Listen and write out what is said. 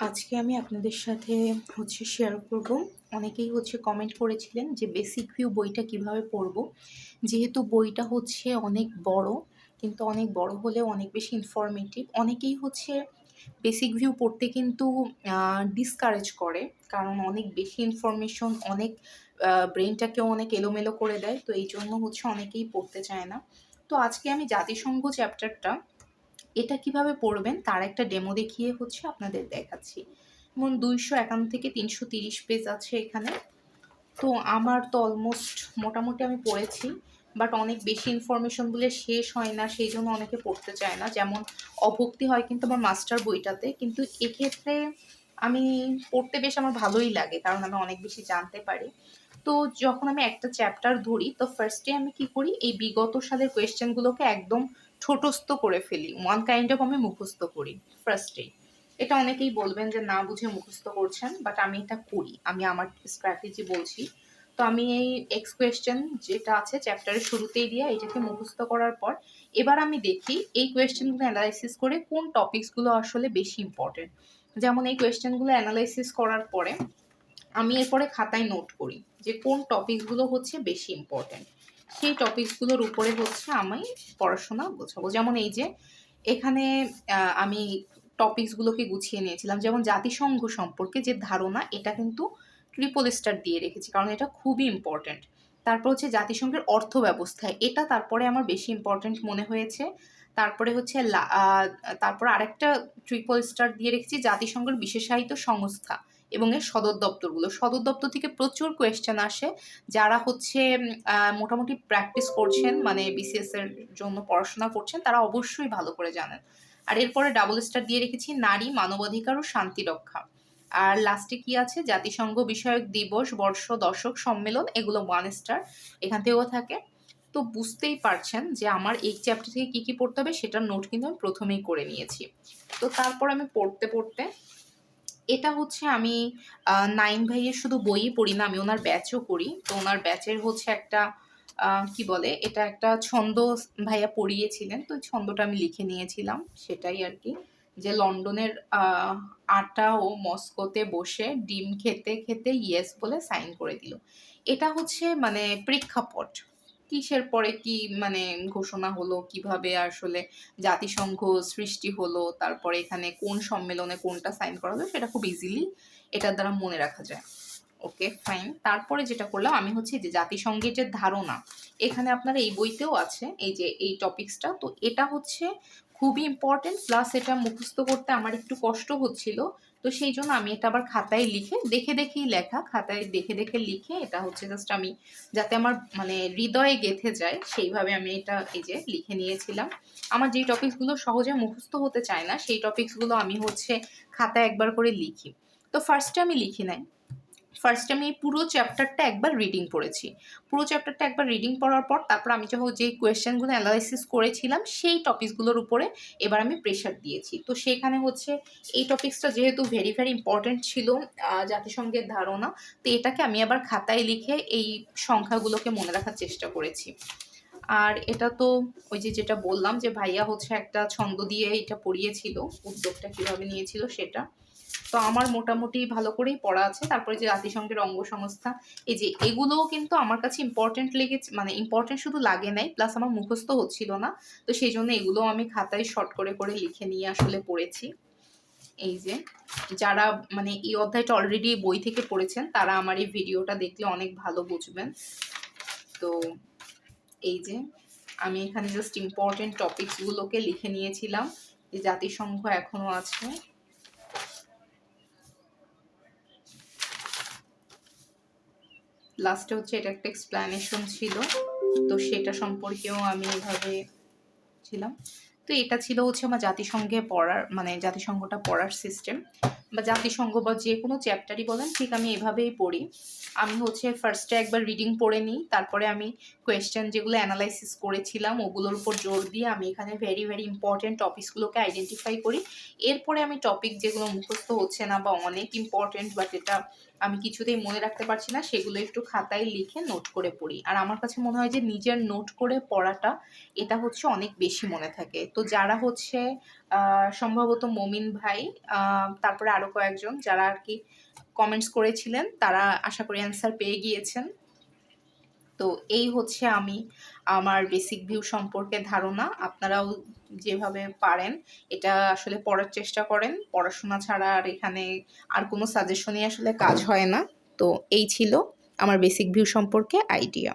আজকে আমি আপনাদের সাথে হচ্ছে শেয়ার করব। অনেকেই হচ্ছে কমেন্ট করেছিলেন যে বেসিক ভিউ বইটা কীভাবে পড়ব। যেহেতু বইটা হচ্ছে অনেক বড়, কিন্তু অনেক বড় হলেও অনেক বেশি ইনফরমেটিভ অনেকেই হচ্ছে বেসিক ভিউ পড়তে কিন্তু ডিসকারেজ করে। কারণ অনেক বেশি ইনফরমেশন অনেক ব্রেনটাকেও অনেক এলোমেলো করে দেয়। তো এই জন্য হচ্ছে অনেকেই পড়তে চায় না। তো আজকে আমি জাতিসংঘ চ্যাপ্টারটা এটা কীভাবে পড়বেন তার একটা ডেমো দেখিয়ে হচ্ছে আপনাদের দেখাচ্ছি। যেমন দুইশো একান্ন থেকে তিনশো তিরিশ পেজ আছে এখানে। তো আমার তো অলমোস্ট মোটামুটি আমি পড়েছি বাট অনেক বেশি ইনফরমেশন বলে শেষ হয় না, সেই জন্য অনেকে পড়তে চায় না। যেমন অভক্তি হয় কিন্তু আমার মাস্টার বইটাতে, কিন্তু এক্ষেত্রে আমি পড়তে বেশ আমার ভালোই লাগে, কারণ আমি অনেক বেশি জানতে পারি। তো যখন আমি একটা চ্যাপ্টার ধরি, তো ফার্স্টে আমি কি করি, এই বিগত সালের কোয়েশ্চেনগুলোকে একদম ছোটস্থ করে ফেলি। ওয়ান কাইন্ড অফ আমি মুখস্থ করি ফার্স্টেই এটা অনেকেই বলবেন যে না বুঝে মুখস্থ করছেন বাট আমি এটা করি। আমি আমার স্ট্র্যাটেজি বলছি। তো আমি এই এক্স কোয়েশ্চেন যেটা আছে চ্যাপ্টারের শুরুতেই দিয়ে এটাকে মুখস্থ করার পর এবার আমি দেখি এই কোয়েশ্চেনগুলো অ্যানালাইসিস করে কোন টপিকসগুলো আসলে বেশি ইম্পর্টেন্ট যেমন এই কোয়েশ্চেনগুলো অ্যানালাইসিস করার পরে আমি এরপরে খাতায় নোট করি যে কোন টপিকসগুলো হচ্ছে বেশি ইম্পর্টেন্ট সেই টপিকসগুলোর উপরে হচ্ছে আমি পড়াশোনা গোছাবো। যেমন এই যে, এখানে আমি টপিকসগুলোকে গুছিয়ে নিয়েছিলাম। যেমন জাতিসংঘ সম্পর্কে যে ধারণা, এটা কিন্তু ট্রিপল স্টার দিয়ে রেখেছি, কারণ এটা খুবই ইম্পর্ট্যান্ট তারপর হচ্ছে জাতিসংঘের অর্থ ব্যবস্থায় এটা তারপরে আমার বেশি ইম্পর্ট্যান্ট মনে হয়েছে। তারপরে হচ্ছে তারপর আরেকটা ট্রিপল স্টার দিয়ে রেখেছি, জাতিসংঘের বিশেষায়িত সংস্থা। এবং এর সদর দপ্তরগুলো। সদর দপ্তর থেকে প্রচুর কোয়েশ্চেন আসে যারা হচ্ছে মোটামুটি প্র্যাকটিস করছেন মানে বিসিএস এর জন্য পড়াশোনা করছেন, তারা অবশ্যই ভালো করে জানেন। আর এরপরে ডাবল স্টার দিয়ে রেখেছি নারী মানবাধিকার ও শান্তি রক্ষা। আর লাস্টে কি আছে? জাতিসংঘ বিষয়ক দিবস, বর্ষ, দশক, সম্মেলন, এগুলো ওয়ান স্টার এখান থেকেও থাকে। তো বুঝতেই পারছেন যে আমার এই চ্যাপ্টার থেকে কী কী পড়তে হবে, সেটার নোট কিন্তু আমি প্রথমেই করে নিয়েছি। তো তারপর আমি পড়তে পড়তে এটা হচ্ছে আমি নাইন ভাইয়ের শুধু বইই পড়ি না, আমি ওনার ব্যাচও করি। তো ওনার ব্যাচের হচ্ছে একটা কি বলে, এটা একটা ছন্দ ভাইয়া পড়িয়েছিলেন, তো ছন্দটা আমি লিখে নিয়েছিলাম সেটাই আর কি। যে লন্ডনের আটা ও মস্কোতে বসে ডিম খেতে খেতে ইয়েস বলে সাইন করে দিল। এটা হচ্ছে মানে প্রেক্ষাপট। কিসের পরে কি মানে ঘোষণা হলো? কীভাবে আসলে জাতিসংঘ সৃষ্টি হলো? তারপরে এখানে কোন সম্মেলনে কোনটা সাইন করা হলো? সেটা খুব ইজিলি এটার দ্বারা মনে রাখা যায়। ওকে ফাইন তারপরে যেটা করলাম, আমি হচ্ছে যে জাতিসংঘের যে ধারণা, এখানে আপনার এই বইতেও আছে, এই যে এই টপিক্সটা তো এটা হচ্ছে খুবই ইম্পর্টেন্ট প্লাস এটা মুখস্থ করতে আমার একটু কষ্ট হচ্ছিল, তো সেই জন্য আমি এটা আবার খাতায় লিখে, দেখে দেখেই লেখা, খাতায় দেখে দেখে লিখে এটা হচ্ছে জাস্ট আমি যাতে আমার মানে হৃদয়ে গেথে যায়, সেইভাবে আমি এটা এই যে লিখে নিয়েছিলাম। আমার যেই টপিকসগুলো সহজে মুখস্থ হতে চায় না, সেই টপিকসগুলো আমি হচ্ছে খাতায় একবার করে লিখি। তো ফার্স্টে আমি লিখি নাই। ফার্স্ট আমি পুরো চ্যাপ্টারটা একবার রিডিং পড়েছি। পুরো চ্যাপ্টারটা একবার রিডিং পড়ার পর তারপর আমি যখন যে কোয়েশ্চেনগুলো অ্যানালাইসিস করেছিলাম, সেই টপিকসগুলোর উপরে এবার আমি প্রেশার দিয়েছি। তো সেখানে হচ্ছে এই টপিক্সটা যেহেতু ভেরি ভেরি ইম্পর্ট্যান্ট ছিল জাতিসংঘের ধারণা, তো এটাকে আমি আবার খাতায় লিখে এই সংখ্যাগুলোকে মনে রাখার চেষ্টা করেছি। আর এটা তো ওই যে যেটা বললাম যে ভাইয়া হচ্ছে একটা ছন্দ দিয়ে এটা পড়িয়েছিল, উদ্যোগটা কীভাবে নিয়েছিল সেটা। তো আমার মোটামুটি ভালো করেই পড়া আছে। তারপরে যে জাতিসংঘের অঙ্গ সংস্থা এই যে এগুলোও কিন্তু আমার কাছে ইম্পর্টেন্ট লেগেছে মানে ইম্পর্টেন্ট শুধু লাগে নাই প্লাস আমার মুখস্থ হচ্ছিল না। তো সেই জন্য এগুলো আমি খাতায় শর্ট করে করে লিখে নিয়ে আসলে পড়েছি। এই যে যারা মানে এই অধ্যায়টা অলরেডি বই থেকে পড়েছেন, তারা আমার এই ভিডিওটা দেখলে অনেক ভালো বুঝবেন। তো এই যে আমি এখানে জাস্ট ইম্পর্টেন্ট টপিকসগুলোকে লিখে নিয়েছিলাম, যে জাতিসংঘ এখনও আছে। লাস্টে হচ্ছে এটা একটা এক্সপ্লানেশন ছিল। তো সেটা সম্পর্কেও আমি এভাবে ছিলাম। তো এটা ছিল হচ্ছে আমার জাতিসংঘে পড়ার মানে জাতিসংঘটা পড়ার সিস্টেম বা জাতিসংঘ বা যে কোনো চ্যাপ্টারই বলেন, ঠিক আমি এভাবেই পড়ি। আমি হচ্ছে ফার্স্টে একবার রিডিং পড়ে নিই, তারপরে আমি কোয়েশ্চেন যেগুলো অ্যানালাইসিস করেছিলাম, ওগুলোর উপর জোর দিয়ে আমি এখানে ভেরি ভেরি ইম্পর্টেন্ট টপিকসগুলোকে আইডেন্টিফাই করি। এরপরে আমি টপিক যেগুলো মুখস্থ হচ্ছে না বা অনেক ইম্পর্টেন্ট বা এটা আমি কিছুতেই মনে রাখতে পারছি না, সেগুলো একটু খাতায় লিখে নোট করে পড়ি। আর আমার কাছে মনে হয় যে নিজের নোট করে পড়াটা, এটা হচ্ছে অনেক বেশি মনে থাকে। তো যারা হচ্ছে সম্ভবত মমিন ভাই তারপরে আরও কয়েকজন যারা আর কি কমেন্টস করেছিলেন, তারা আশা করি অ্যান্সার পেয়ে গিয়েছেন। তো এই হচ্ছে আমি আমার বেসিক ভিউ সম্পর্কে ধারণা। আপনারাও যেভাবে পারেন, এটা আসলে পড়ার চেষ্টা করেন। পড়াশোনা ছাড়া আর এখানে আর কোনো সাজেশনই আসলে কাজ হয় না। তো এই ছিল আমার বেসিক ভিউ সম্পর্কে আইডিয়া